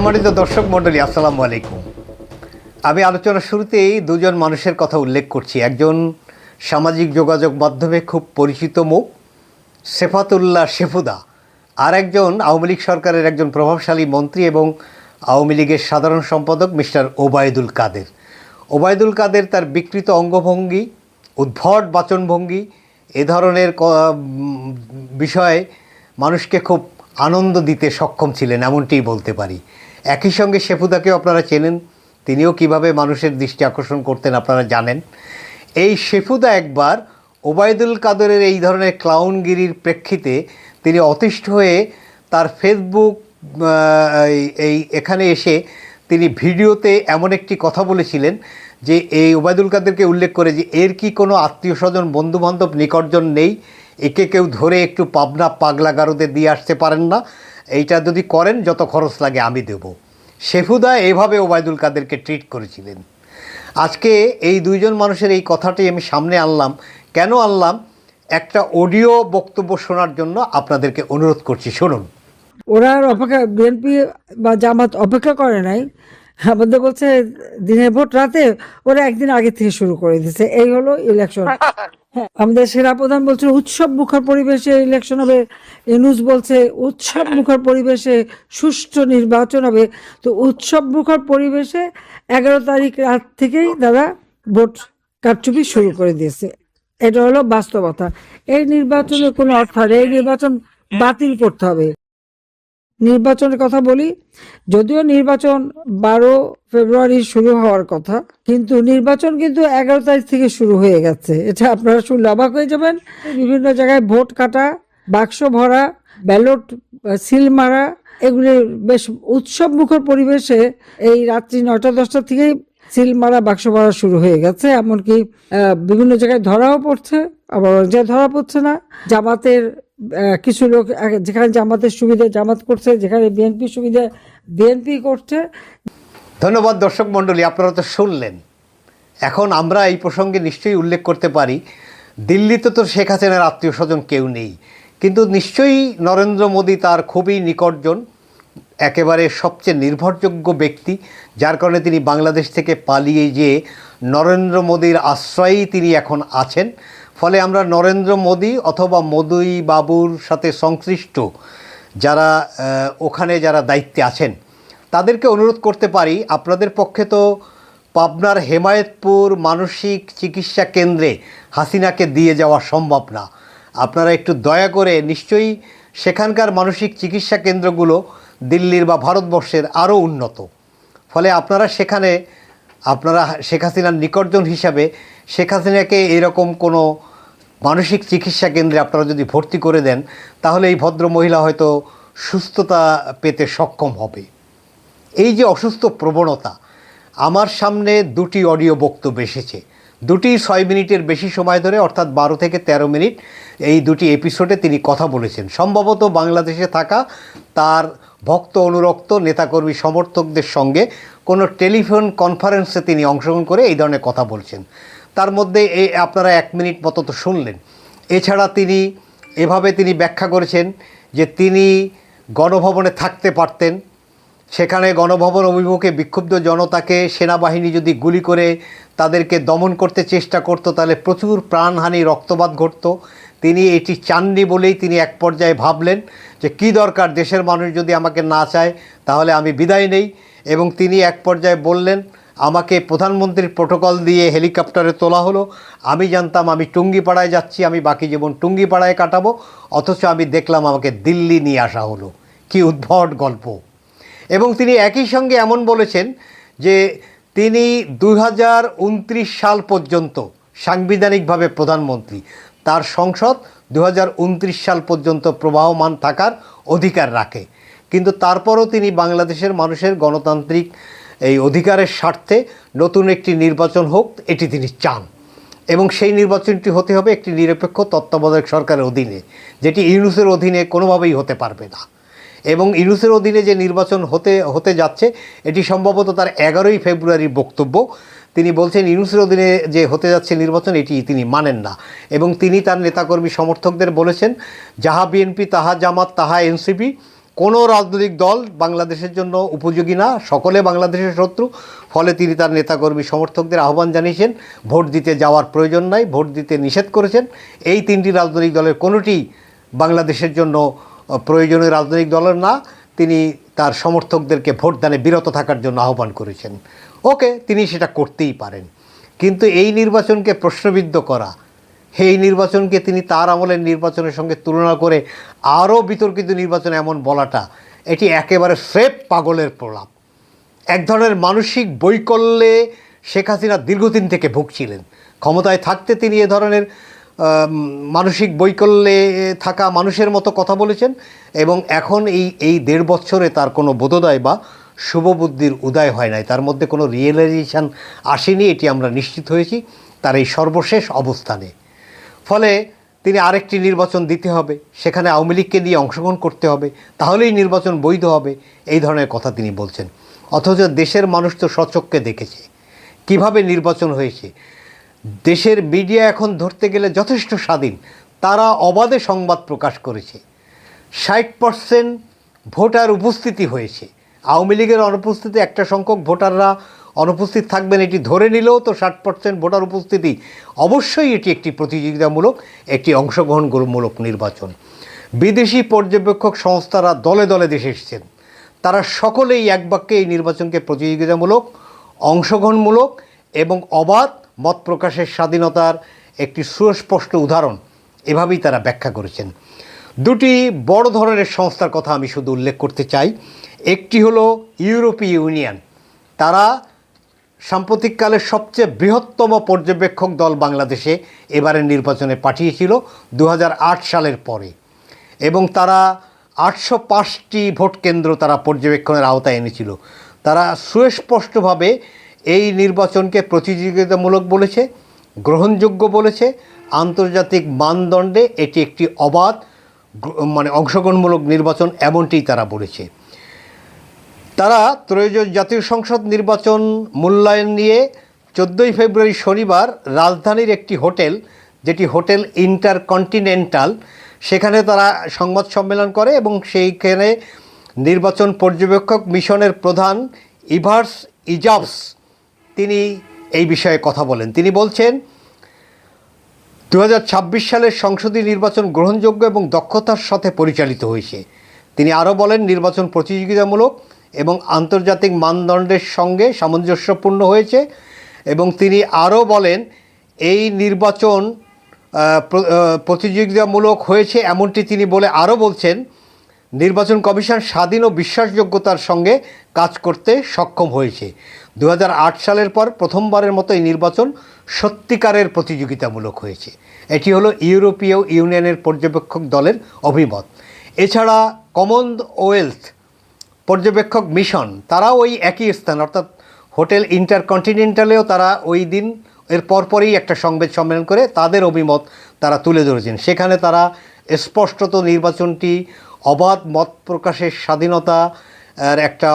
সম্মানিত দর্শক মণ্ডলী, আসসালামু আলাইকুম। আমি আলোচনার শুরুতেই দুজন মানুষের কথা উল্লেখ করছি। একজন সামাজিক যোগাযোগ মাধ্যমে খুব পরিচিত মুখ, সেফাতুল্লাহ শেফুদা। আর একজন আওয়ামী লীগ সরকারের একজন প্রভাবশালী মন্ত্রী এবং আওয়ামী লীগের সাধারণ সম্পাদক মিস্টার ওবায়দুল কাদের। ওবায়দুল কাদের তার বিকৃত অঙ্গভঙ্গি, উদ্ভট বাচনভঙ্গি, এ ধরনের বিষয়ে মানুষকে খুব আনন্দ দিতে সক্ষম ছিলেন, এমনটিই বলতে পারি। একই সঙ্গে শেফুদাকেও আপনারা চেনেন, তিনিও কীভাবে মানুষের দৃষ্টি আকর্ষণ করতেন আপনারা জানেন। এই শেফুদা একবার ওবায়দুল কাদরের এই ধরনের ক্লাউনগিরির প্রেক্ষিতে তিনি অতিষ্ঠ হয়ে তার ফেসবুক এই- এখানে এসে তিনি ভিডিওতে এমন একটি কথা বলেছিলেন যে এই ওবায়দুল কাদেরকে উল্লেখ করে যে এর কি কোনো আত্মীয় স্বজন বন্ধুবান্ধব নিকটজন নেই, একে কেউ ধরে একটু পাবনা পাগলা গারদে দিয়ে আসতে পারেন না। এইটা যদি করেন, যত খরচ লাগে আমি দেব। শেফুদা এভাবে ওবায়দুল কাদেরকে ট্রিট করেছিলেন। আজকে এই দুইজন মানুষের এই কথাটি আমি সামনে আনলাম। কেন আনলাম? একটা অডিও বক্তব্য শোনার জন্য আপনাদেরকে অনুরোধ করছি, শুনুন। ওরা আর অপেক্ষা, বিএনপি বা জামাত অপেক্ষা করে নাই। আমাদের বলছে, দিনের ভোট রাতে ওরা একদিন আগে থেকে শুরু করে দিচ্ছে এই হলো ইলেকশন আমাদের সেরা প্রধান বলছে, উৎসব মুখর পরিবেশে ইলেকশন হবে। এনুজ বলছে, উৎসব মুখর পরিবেশে সুষ্ঠু নির্বাচন হবে। তো উৎসব মুখর পরিবেশে এগারো তারিখ রাত থেকেই তারা ভোট কারচুপি শুরু করে দিয়েছে। এটা হলো বাস্তবতা। এই নির্বাচনের কোনো অর্থ নেই এই নির্বাচন বাতিল করতে হবে। নির্বাচনের কথা বলি, যদিও নির্বাচন বারো ফেব্রুয়ারি শুরু হওয়ার কথা, কিন্তু নির্বাচন কিন্তু এগারো তারিখ থেকে শুরু হয়ে গেছে। এটা আপনারা শুনলে অবাক হয়ে যাবেন। বিভিন্ন জায়গায় ভোট কাটা, বাক্স ভরা, ব্যালট সিল মারা, এগুলি বেশ উৎসব মুখর পরিবেশে এই রাত্রি নয়টা, দশটা থেকেই সিল মারা, বাক্স ভরা শুরু হয়ে গেছে। এমনকি বিভিন্ন জায়গায় ধরাও পড়ছে, আবার জায়গায় ধরা পড়ছে না। জামাতের কিছু লোক যেখানে জামাতের সুবিধা জামাত করছে, যেখানে বিএনপি সুবিধা, বিএনপি করছে। ধন্যবাদ দর্শক মণ্ডলী, আপনারা তো শুনলেন। এখন আমরা এই প্রসঙ্গে নিশ্চয়ই উল্লেখ করতে পারি, দিল্লিতে তো শেখ হাসিনার আত্মীয় স্বজন কেউ নেই। কিন্তু নিশ্চয়ই নরেন্দ্র মোদী তার খুবই নিকটজন, একেবারে সবচেয়ে নির্ভরযোগ্য ব্যক্তি, যার কারণে তিনি বাংলাদেশ থেকে পালিয়ে যেয়ে নরেন্দ্র মোদীর আশ্রয়েই তিনি এখন আছেন। ফলে আমরা নরেন্দ্র মোদী অথবা মোদী বাবুর সাথে সংশ্লিষ্ট যারা ওখানে যারা দায়িত্বে আছেন, তাদেরকে অনুরোধ করতে পারি। আপনাদের পক্ষে তো পাবনার হেমায়েতপুর মানসিক চিকিৎসা কেন্দ্রে হাসিনাকে দিয়ে যাওয়া সম্ভব না। আপনারা একটু দয়া করে নিশ্চয়ই সেখানকার মানসিক চিকিৎসা কেন্দ্রগুলো দিল্লির বা ভারতবর্ষের আরও উন্নত। ফলে আপনারা সেখানে, আপনারা শেখ হাসিনার নিকটজন হিসাবে শেখ হাসিনাকে এরকম কোনো মানসিক চিকিৎসা কেন্দ্রে আপনারা যদি ভর্তি করে দেন, তাহলে এই ভদ্র মহিলা হয়তো সুস্থতা পেতে সক্ষম হবে। এই যে অসুস্থ প্রবণতা, আমার সামনে দুটি অডিও বক্তব্য এসেছে। দুটি ছয় মিনিটের বেশি সময় ধরে, অর্থাৎ বারো থেকে ১৩ মিনিট, এই দুটি এপিসোডে তিনি কথা বলেছেন। সম্ভবত বাংলাদেশে থাকা তার ভক্ত অনুরক্ত নেতাকর্মী সমর্থকদের সঙ্গে কোনো টেলিফোন কনফারেন্সে তিনি অংশগ্রহণ করে এই ধরনের কথা বলছেন। তার মধ্যে এই আপনারা এক মিনিট মতো তো শুনলেন। এছাড়া তিনি এভাবে তিনি ব্যাখ্যা করেছেন যে তিনি গণভবনে থাকতে পারতেন। সেখানে গণভবন অভিমুখে বিক্ষুব্ধ জনতাকে সেনাবাহিনী যদি গুলি করে তাদেরকে দমন করতে চেষ্টা করত, তাহলে প্রচুর প্রাণহানি, রক্তপাত ঘটত। তিনি এটি চাননি বলেই তিনি এক পর্যায়ে ভাবলেন যে কী দরকার, দেশের মানুষ যদি আমাকে না চায় তাহলে আমি বিদায় নেই। এবং তিনি এক পর্যায়ে বললেন আমাকে প্রধানমন্ত্রীর প্রোটোকল দিয়ে হেলিকপ্টারে তোলা হলো। আমি জানতাম আমি টুঙ্গিপাড়ায় যাচ্ছি, আমি বাকি জীবন টুঙ্গিপাড়ায় কাটাবো, অথচ আমি দেখলাম আমাকে দিল্লি নিয়ে আসা হলো। কি উদ্ভট গল্প। এবং তিনি একই সঙ্গে এমন বলেছেন যে তিনি দু হাজার উনত্রিশ সাল পর্যন্ত সাংবিধানিকভাবে প্রধানমন্ত্রী, তার সংসদ দু হাজার উনত্রিশ সাল পর্যন্ত প্রবাহমান থাকার অধিকার রাখে। কিন্তু তারপরও তিনি বাংলাদেশের মানুষের গণতান্ত্রিক এই অধিকারের স্বার্থে নতুন একটি নির্বাচন হোক, এটি তিনি চান। এবং সেই নির্বাচনটি হতে হবে একটি নিরপেক্ষ তত্ত্বাবধায়ক সরকারের অধীনে, যেটি ইউনুসের অধীনে কোনোভাবেই হতে পারবে না। এবং ইউনুসের অধীনে যে নির্বাচন হতে হতে যাচ্ছে, এটি সম্ভবত তার এগারোই ফেব্রুয়ারির বক্তব্য। তিনি বলছেন, ইউনুসের অধীনে যে হতে যাচ্ছে নির্বাচন, এটি তিনি মানেন না। এবং তিনি তার নেতাকর্মী সমর্থকদের বলেছেন, যাহা বিএনপি, তাহা জামাত, তাহা এনসিপি কোনো রাজনৈতিক দল বাংলাদেশের জন্য উপযোগী না। সকলে বাংলাদেশের শত্রু। ফলে তিনি তার নেতাকর্মী সমর্থকদের আহ্বান জানিয়েছেন, ভোট দিতে যাওয়ার প্রয়োজন নাই, ভোট দিতে নিষেধ করেছেন। এই তিনটি রাজনৈতিক দলের কোনোটি বাংলাদেশের জন্য প্রয়োজনীয় রাজনৈতিক দলের না। তিনি তার সমর্থকদেরকে ভোটদানে বিরত থাকার জন্য আহ্বান করেছেন। ওকে, তিনি সেটা করতেই পারেন। কিন্তু এই নির্বাচনকে প্রশ্নবিদ্ধ করা এই নির্বাচনকে তিনি তার আমলের নির্বাচনের সঙ্গে তুলনা করে আরও বিতর্কিত নির্বাচন এমন বলাটা এটি একেবারে স্রেফ পাগলের প্রলাপ। এক ধরনের মানসিক বৈকল্যে শেখ হাসিনা দীর্ঘদিন থেকে ভুগছিলেন। ক্ষমতায় থাকতে তিনি এ ধরনের মানসিক বৈকল্যে থাকা মানুষের মতো কথা বলেছেন এবং এখন এই এই দেড় বছরে তার কোনো বোধোদয় বা শুভবুদ্ধির উদয় হয় নাই। তার মধ্যে কোনো রিয়েলাইজেশন আসেনি, এটি আমরা নিশ্চিত হয়েছি। তার এই সর্বশেষ অবস্থানে ফলে তিনি আরেকটি নির্বাচন দিতে হবে, সেখানে আওয়ামী লীগকে নিয়ে অংশগ্রহণ করতে হবে, তাহলেই নির্বাচন বৈধ হবে, এই ধরনের কথা তিনি বলছেন। অথচ দেশের মানুষ তো সচক্ষে দেখেছে। কীভাবে নির্বাচন হয়েছে? দেশের মিডিয়া এখন ধরতে গেলে যথেষ্ট স্বাধীন। তারা অবাধে সংবাদ প্রকাশ করেছে। ষাট পার্সেন্ট ভোটার উপস্থিতি হয়েছে। আওয়ামী লীগের অনুপস্থিতি, একটা সংখ্যক ভোটাররা অনুপস্থিত থাকবেন, এটি ধরে নিলেও তো ষাট পার্সেন্ট ভোটার উপস্থিতি। অবশ্যই এটি একটি প্রতিযোগিতামূলক, একটি অংশগ্রহণমূলক নির্বাচন। বিদেশি পর্যবেক্ষক সংস্থারা দলে দলে দেশে এসেছেন। তারা সকলেই এক বাক্যে এই নির্বাচনকে প্রতিযোগিতামূলক, অংশগ্রহণমূলক এবং অবাধ মত প্রকাশের স্বাধীনতার একটি সুস্পষ্ট উদাহরণ। এভাবেই তারা ব্যাখ্যা করেছেন। দুটি বড় ধরনের সংস্থার কথা আমি শুধু উল্লেখ করতে চাই। একটি হলো ইউরোপীয় ইউনিয়ন। তারা সাম্প্রতিককালে সবচেয়ে বৃহত্তম পর্যবেক্ষক দল বাংলাদেশে এবারের নির্বাচনে পাঠিয়েছিল দু হাজার আট সালের পরে। এবং তারা আটশো পাঁচটি ভোট কেন্দ্র তারা পর্যবেক্ষণের আওতায় এনেছিল। তারা সুস্পষ্টভাবে এই নির্বাচনকে প্রতিযোগিতামূলক বলেছে, গ্রহণযোগ্য বলেছে। আন্তর্জাতিক মানদণ্ডে এটি একটি অবাধ মানে অংশগ্রহণমূলক নির্বাচন এমনটিই তারা বলেছে। তারা ত্রয়োদশ জাতীয় সংসদ নির্বাচন মূল্যায়ন নিয়ে চোদ্দোই ফেব্রুয়ারি শনিবার রাজধানীর একটি হোটেল, যেটি হোটেল ইন্টারকন্টিনেন্টাল, সেখানে তারা সংবাদ সম্মেলন করে এবং সেইখানে নির্বাচন পর্যবেক্ষক মিশনের প্রধান ইভার্স ইজাবস তিনি এই বিষয়ে কথা বলেন। তিনি বলছেন দু হাজার ছাব্বিশ সালের সংসদীয় নির্বাচন গ্রহণযোগ্য এবং দক্ষতার সাথে পরিচালিত হয়েছে। তিনি আরও বলেন, নির্বাচন প্রতিযোগিতামূলক এবং আন্তর্জাতিক মানদণ্ডের সঙ্গে সামঞ্জস্যপূর্ণ হয়েছে এবং তিনি আরও বলেন, এই নির্বাচন প্রতিযোগিতামূলক হয়েছে এমনটি তিনি বলে আরও বলছেন, নির্বাচন কমিশন স্বাধীন ও বিশ্বাসযোগ্যতার সঙ্গে কাজ করতে সক্ষম হয়েছে। দু হাজার আট সালের পর প্রথমবারের মতো এই নির্বাচন সত্যিকারের প্রতিযোগিতামূলক হয়েছে। এটি হলো ইউরোপীয় ইউনিয়নের পর্যবেক্ষক দলের অভিমত। এছাড়া কমনওয়েলথ পর্যবেক্ষক মিশন, তারাও ওই একই স্থান, অর্থাৎ হোটেল ইন্টারকন্টিনেন্টালেও তারা ওই দিন, এর পরপরই একটা সংবাদ সম্মেলন করে তাদের অভিমত তারা তুলে ধরেছেন। সেখানে তারা স্পষ্টত নির্বাচনটি অবাধ মত প্রকাশের স্বাধীনতা একটা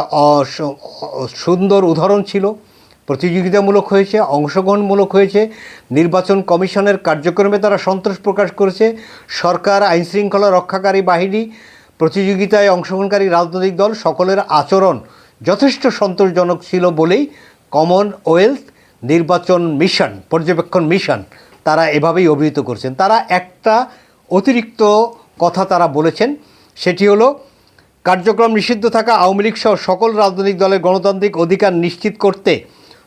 সুন্দর উদাহরণ ছিল, প্রতিযোগিতামূলক হয়েছে, অংশগ্রহণমূলক হয়েছে, নির্বাচন কমিশনের কার্যক্রমে তারা সন্তোষ প্রকাশ করেছে, সরকার, আইনশৃঙ্খলা রক্ষাকারী বাহিনী প্রতিযোগিতায় অংশগ্রহণকারী রাজনৈতিক দল সকলের আচরণ যথেষ্ট সন্তোষজনক ছিল বলেই কমনওয়েলথ নির্বাচন মিশন, পর্যবেক্ষণ মিশন তারা এভাবেই অভিহিত করছেন। তারা একটা অতিরিক্ত কথা তারা বলেছেন, সেটি হলো কার্যক্রম নিষিদ্ধ থাকা আওয়ামী লীগ সহ সকল রাজনৈতিক দলের গণতান্ত্রিক অধিকার নিশ্চিত করতে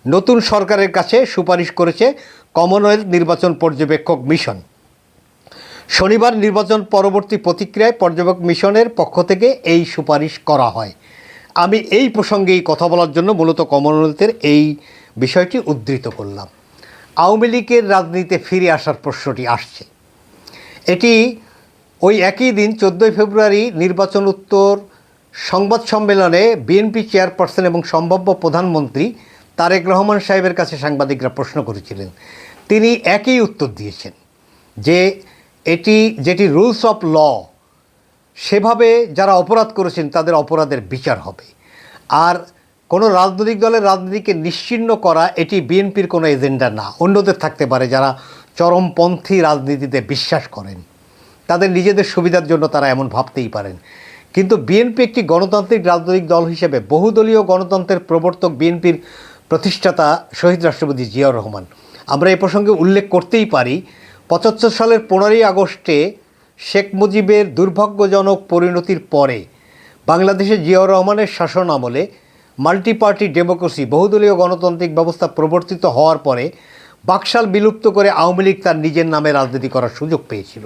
নতুন সরকারের কাছে সুপারিশ করেছে কমনওয়েলথ নির্বাচন পর্যবেক্ষক মিশন। শনিবার নির্বাচন পরবর্তী প্রতিক্রিয়ায় পর্যবেক্ষক মিশনের পক্ষ থেকে এই সুপারিশ করা হয়। আমি এই প্রসঙ্গেই কথা বলার জন্য মূলত কমনওয়েলথের এই বিষয়টি উদ্ধৃত করলাম। আওয়ামী লীগের রাজনীতিতে ফিরে আসার প্রশ্নটি আসছে। এটি ওই একই দিন চোদ্দোই ফেব্রুয়ারি নির্বাচন উত্তর সংবাদ সম্মেলনে বিএনপি চেয়ারপারসন এবং সম্ভাব্য প্রধানমন্ত্রী তারেক রহমান সাহেবের কাছে সাংবাদিকরা প্রশ্ন করেছিলেন। তিনি একই উত্তর দিয়েছেন যে এটি যেটি রুলস অফ ল, সেভাবে যারা অপরাধ করেছেন তাদের অপরাধের বিচার হবে। আর কোনো রাজনৈতিক দলের রাজনীতিকে নিশ্চিহ্ন করা, এটি বিএনপির কোনো এজেন্ডা না। অন্যদের থাকতে পারে যারা চরমপন্থী রাজনীতিতে বিশ্বাস করেন। তাদের নিজেদের সুবিধার জন্য তারা এমন ভাবতেই পারেন। কিন্তু বিএনপি একটি গণতান্ত্রিক রাজনৈতিক দল হিসেবে বহুদলীয় গণতন্ত্রের প্রবর্তক বিএনপির প্রতিষ্ঠাতা শহীদ রাষ্ট্রপতি জিয়াউর রহমান। আমরা এ প্রসঙ্গে উল্লেখ করতেই পারি পঁচাত্তর সালের পনেরোই আগস্টে শেখ মুজিবের দুর্ভাগ্যজনক পরিণতির পরে বাংলাদেশে জিয়াউর রহমানের শাসন আমলে মাল্টি পার্টি ডেমোক্রেসি, বহুদলীয় গণতান্ত্রিক ব্যবস্থা প্রবর্তিত হওয়ার পরে বাকশাল বিলুপ্ত করে আওয়ামী লীগ তার নিজের নামে রাজনীতি করার সুযোগ পেয়েছিল।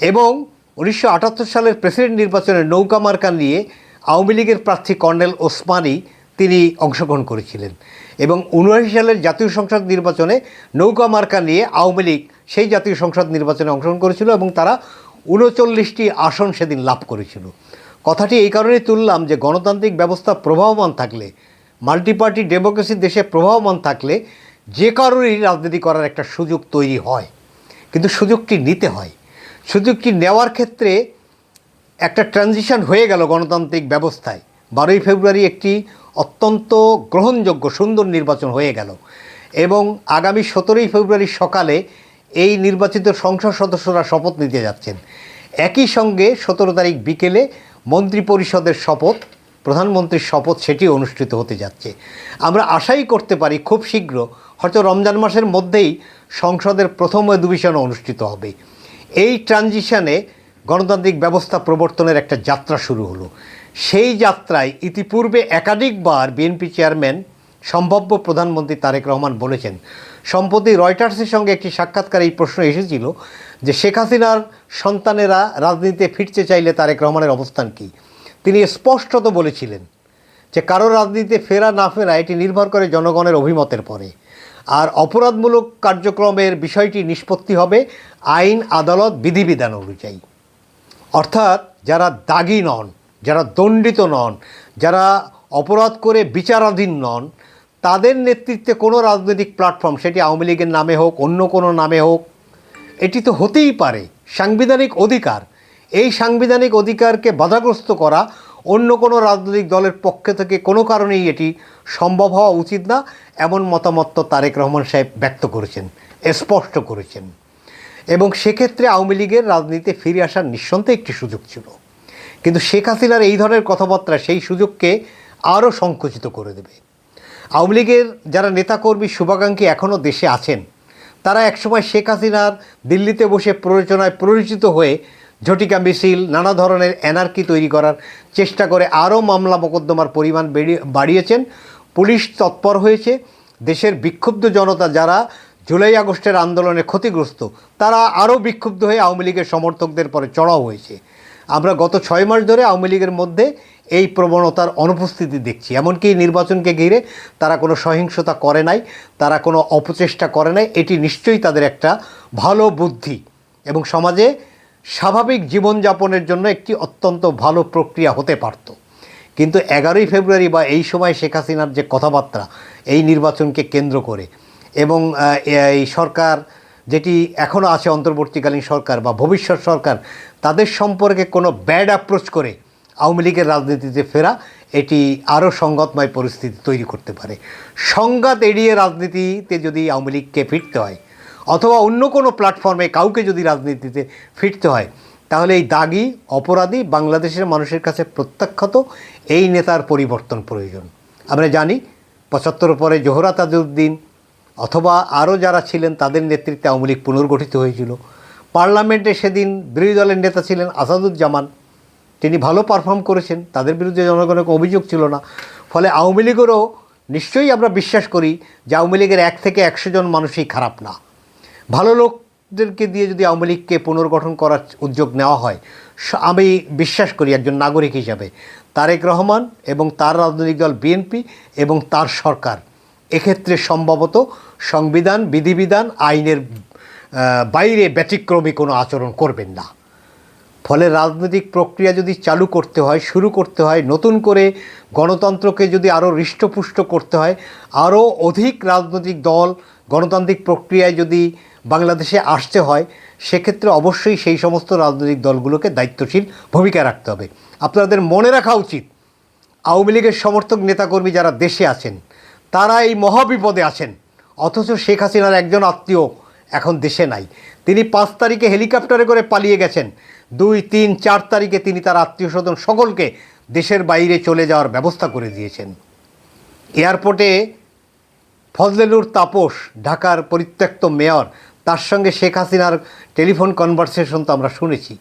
এবং উনিশশো আটাত্তর সালের প্রেসিডেন্ট নির্বাচনে নৌকা মার্কা নিয়ে আওয়ামী লীগের প্রার্থী কর্নেল ওসমানী তিনি অংশগ্রহণ করেছিলেন। এবং উনআশি সালের জাতীয় সংসদ নির্বাচনে নৌকা মার্কা নিয়ে আওয়ামী লীগ সেই জাতীয় সংসদ নির্বাচনে অংশগ্রহণ করেছিল এবং তারা উনচল্লিশটি আসন সেদিন লাভ করেছিল। কথাটি এই কারণেই তুললাম যে গণতান্ত্রিক ব্যবস্থা প্রভাবমান থাকলে, মাল্টিপার্টি ডেমোক্রেসি দেশে প্রভাবমান থাকলে যে কারোরই রাজনীতি করার একটা সুযোগ তৈরি হয়। কিন্তু সুযোগটি নিতে হয়। সুযোগটি নেওয়ার ক্ষেত্রে একটা ট্রানজিশন হয়ে গেল গণতান্ত্রিক ব্যবস্থায়। বারোই ফেব্রুয়ারি একটি অত্যন্ত গ্রহণযোগ্য, সুন্দর নির্বাচন হয়ে গেল। এবং আগামী সতেরোই ফেব্রুয়ারি সকালে এই নির্বাচিত সংসদ সদস্যরা শপথ নিতে যাচ্ছেন। একই সঙ্গে সতেরো তারিখ বিকেলে মন্ত্রী পরিষদের শপথ, প্রধানমন্ত্রীর শপথ, সেটি অনুষ্ঠিত হতে যাচ্ছে। আমরা আশাই করতে পারি খুব শীঘ্র, হয়তো রমজান মাসের মধ্যেই সংসদের প্রথম অধিবেশন অনুষ্ঠিত হবে। এই ট্রানজিশনে গণতান্ত্রিক ব্যবস্থা প্রবর্তনের একটা যাত্রা শুরু হলো। সেই যাত্রায় ইতিপূর্বে একাধিকবার বিএনপি চেয়ারম্যান, সম্ভাব্য প্রধানমন্ত্রী তারেক রহমান বলেছেন। সম্প্রতি রয়টার্সের সঙ্গে একটি সাক্ষাৎকারে এই প্রশ্ন এসেছিল যে শেখ হাসিনার সন্তানেরা রাজনীতিতে ফিরতে চাইলে তারেক রহমানের অবস্থান কী? তিনি স্পষ্টত বলেছিলেন যে কারও রাজনীতিতে ফেরা না ফেরা এটি নির্ভর করে জনগণের অভিমতের পরে। আর অপরাধমূলক কার্যক্রমের বিষয়টি নিষ্পত্তি হবে আইন, আদালত, বিধিবিধান অনুযায়ী। অর্থাৎ যারা দাগি নন যারা দণ্ডিত নন, যারা অপরাধ করে বিচারাধীন নন, তাদের নেতৃত্বে কোনো রাজনৈতিক প্ল্যাটফর্ম, সেটি আওয়ামী লীগের নামে হোক, অন্য কোনো নামে হোক, এটি তো হতেই পারে। সাংবিধানিক অধিকার, এই সাংবিধানিক অধিকারকে বাধাগ্রস্ত করা অন্য কোনো রাজনৈতিক দলের পক্ষে থেকে কোনো কারণেই এটি সম্ভব হওয়া উচিত না, এমন মতামত তো তারেক রহমান সাহেব ব্যক্ত করেছেন, স্পষ্ট করেছেন। এবং সেক্ষেত্রে আওয়ামী লীগের রাজনীতিতে ফিরে আসার নিঃসন্দেহে একটি সুযোগ ছিল। কিন্তু শেখ হাসিনার এই ধরনের কথাবার্তা সেই সুযোগকে আরও সংকুচিত করে দেবে। আওয়ামী লীগের যারা নেতাকর্মী শুভাকাঙ্ক্ষী এখনও দেশে আছেন, তারা একসময় শেখ হাসিনার দিল্লিতে বসে প্ররোচনায় প্ররোচিত হয়ে ঝটিকা মিছিল, নানা ধরনের এনার্কি তৈরি করার চেষ্টা করে আরও মামলা মোকদ্দমার পরিমাণ বেড়ে- বাড়িয়েছেন। পুলিশ তৎপর হয়েছে, দেশের বিক্ষুব্ধ জনতা যারা জুলাই আগস্টের আন্দোলনে ক্ষতিগ্রস্ত, তারা আরও বিক্ষুব্ধ হয়ে আওয়ামী লীগের সমর্থকদের পরে চড়াও হয়েছে। আমরা গত ছয় মাস ধরে আওয়ামী লীগের মধ্যে এই প্রবণতার অনুপস্থিতি দেখছি। এমনকি নির্বাচনকে ঘিরে তারা কোনো সহিংসতা করে নাই, তারা কোনো অপচেষ্টা করে নাই। এটি নিশ্চয়ই তাদের একটা ভালো বুদ্ধি এবং সমাজে স্বাভাবিক জীবনযাপনের জন্য একটি অত্যন্ত ভালো প্রক্রিয়া হতে পারত। কিন্তু এগারোই ফেব্রুয়ারি বা এই সময় শেখ হাসিনার যে কথাবার্তা, এই নির্বাচনকে কেন্দ্র করে এবং এই সরকার, যেটি এখনও আছে অন্তর্বর্তীকালীন সরকার বা ভবিষ্যৎ সরকার তাদের সম্পর্কে কোনো ব্যাড অ্যাপ্রোচ করে আওয়ামী লীগের রাজনীতিতে ফেরা, এটি আরও সংঘাতময় পরিস্থিতি তৈরি করতে পারে। সংঘাত এড়িয়ে রাজনীতিতে যদি আওয়ামী লীগকে ফিরতে হয়, অথবা অন্য কোনো প্ল্যাটফর্মে কাউকে যদি রাজনীতিতে ফিরতে হয়, তাহলে এই দাগি, অপরাধী বাংলাদেশের মানুষের কাছে প্রত্যাখ্যাত এই নেতার পরিবর্তন প্রয়োজন। আমরা জানি, পঁচাত্তর পরে জোহরা তাজউদ্দিন, অথবা আরও যারা ছিলেন, তাদের নেতৃত্বে আওয়ামী লীগ পুনর্গঠিত হয়েছিল। পার্লামেন্টে সেদিন বিরোধী দলের নেতা ছিলেন আসাদুজ্জামান। তিনি ভালো পারফর্ম করেছেন, তাদের বিরুদ্ধে জনগণের অভিযোগ ছিল না। ফলে আওয়ামী লীগেরও নিশ্চয়ই আমরা বিশ্বাস করি যে আওয়ামী লীগের এক থেকে একশো জন মানুষই খারাপ না। ভালো লোকদেরকে দিয়ে যদি আওয়ামী লীগকে পুনর্গঠন করার উদ্যোগ নেওয়া হয় আমি বিশ্বাস করি একজন নাগরিক হিসাবে। তারেক রহমান এবং তার রাজনৈতিক দল বিএনপি এবং তার সরকার। এক্ষেত্রে সম্ভবত সংবিধান, বিধিবিধান, আইনের বাইরে ব্যতিক্রমী কোনো আচরণ করবেন না। ফলে রাজনৈতিক প্রক্রিয়া যদি চালু করতে হয়, শুরু করতে হয়, নতুন করে গণতন্ত্রকে যদি আরও হৃষ্টপুষ্ট করতে হয় আরও অধিক রাজনৈতিক দল, গণতান্ত্রিক প্রক্রিয়ায় যদি বাংলাদেশে আসতে হয়, সেক্ষেত্রে অবশ্যই সেই সমস্ত রাজনৈতিক দলগুলোকে দায়িত্বশীল ভূমিকা রাখতে হবে। আপনাদের মনে রাখা উচিত, আওয়ামী লীগের সমর্থক নেতাকর্মী যারা দেশে আছেন, তারা এই মহাবিপদে আছেন, অথচ শেখ হাসিনার একজন আত্মীয় এখন দেশে নাই। তিনি পাঁচ তারিখে হেলিকপ্টারে করে পালিয়ে গেছেন। দুই, তিন, চার তারিখে তিনি তার আত্মীয় স্বজন সকলকে দেশের বাইরে চলে যাওয়ার ব্যবস্থা করে দিয়েছেন। এয়ারপোর্টে ফজলেলুর তাপস, ঢাকার পরিত্যক্ত মেয়র, তার সঙ্গে শেখ হাসিনার টেলিফোন কনভারসেশন তো আমরা শুনেছি।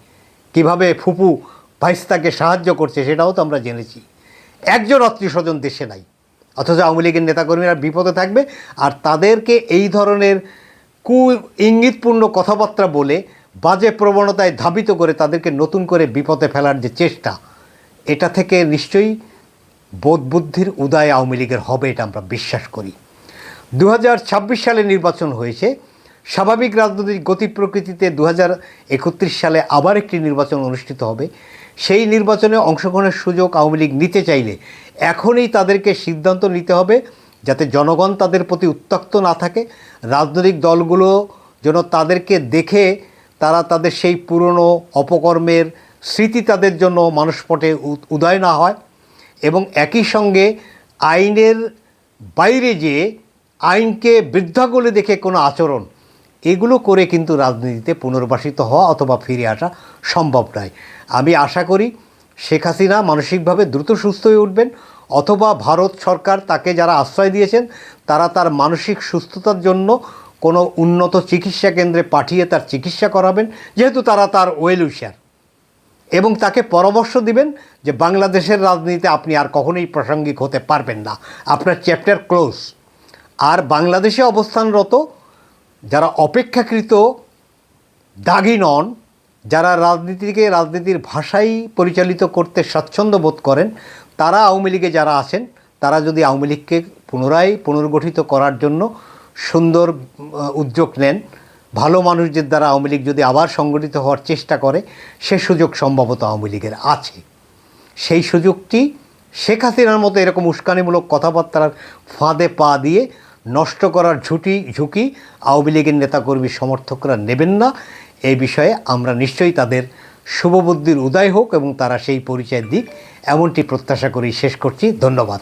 কীভাবে ফুপু ভাইস্তাকে সাহায্য করছে সেটাও তো আমরা জেনেছি। একজন আত্মীয় স্বজন দেশে নাই। অথচ আওয়ামী লীগের নেতাকর্মীরা বিপদে থাকবে আর তাদেরকে এই ধরনের কু ইঙ্গিতপূর্ণ কথাবার্তা বলে বাজে প্রবণতায় ধাবিত করে তাদেরকে নতুন করে বিপদে ফেলার যে চেষ্টা, এটা থেকে নিশ্চয়ই বোধ বুদ্ধির উদয় আওয়ামী লীগের হবে এটা আমরা বিশ্বাস করি। দু হাজার ছাব্বিশ সালে নির্বাচন হয়েছে, স্বাভাবিক রাজনৈতিক গতি প্রকৃতিতে দু হাজার একত্রিশ সালে আবার একটি নির্বাচন অনুষ্ঠিত হবে। সেই নির্বাচনে অংশগ্রহণের সুযোগ আওয়ামী লীগ নিতে চাইলে এখনই তাদেরকে সিদ্ধান্ত নিতে হবে যাতে জনগণ তাদের প্রতি উত্তক্ত না থাকে, রাজনৈতিক দলগুলো যেন তাদেরকে দেখে তারা তাদের সেই পুরনো অপকর্মের স্মৃতি তাদের জন্য মানুষপটে উদয় না হয় এবং একই সঙ্গে আইনের বাইরে যে আইনকে বৃদ্ধাগুলি দেখে কোনো আচরণ, এগুলো করে কিন্তু রাজনীতিতে পুনর্বাসিত হওয়া অথবা ফিরে আসা সম্ভব নয়। আমি আশা করি শেখ হাসিনা মানসিকভাবে দ্রুত সুস্থ হয়ে উঠবেন। অথবা ভারত সরকার তাকে যারা আশ্রয় দিয়েছেন, তারা তার মানসিক সুস্থতার জন্য কোনো উন্নত চিকিৎসা কেন্দ্রে পাঠিয়ে তার চিকিৎসা করাবেন, যেহেতু তারা তার ওয়েল উইশার। এবং তাকে পরামর্শ দিবেন যে বাংলাদেশের রাজনীতিতে আপনি আর কখনোই প্রাসঙ্গিক হতে পারবেন না। আপনার চ্যাপ্টার ক্লোজ। আর বাংলাদেশে অবস্থানরত যারা অপেক্ষাকৃত দাগি নন, যারা রাজনীতিকে রাজনীতির ভাষাই পরিচালিত করতে স্বাচ্ছন্দ্য বোধ করেন তারা আওয়ামী লীগে যারা আছেন, তারা যদি আওয়ামী লীগকে পুনরায় পুনর্গঠিত করার জন্য সুন্দর উদ্যোগ নেন, ভালো মানুষদের দ্বারা আওয়ামী লীগ যদি আবার সংগঠিত হওয়ার চেষ্টা করে, সে সুযোগ সম্ভবত আওয়ামী লীগের আছে। সেই সুযোগটি শেখ হাসিনার মতো এরকম উস্কানিমূলক কথাবার্তার ফাঁদে পা দিয়ে নষ্ট করার ঝুঁকি ঝুঁকি আওয়ামী লীগের নেতাকর্মী সমর্থকরা নেবেন না। এই বিষয়ে আমরা নিশ্চয়ই তাদের শুভবুদ্ধির উদয় হোক এবং তারা সেই পরিচয় দিক এমনটি প্রত্যাশা করেই শেষ করছি। ধন্যবাদ।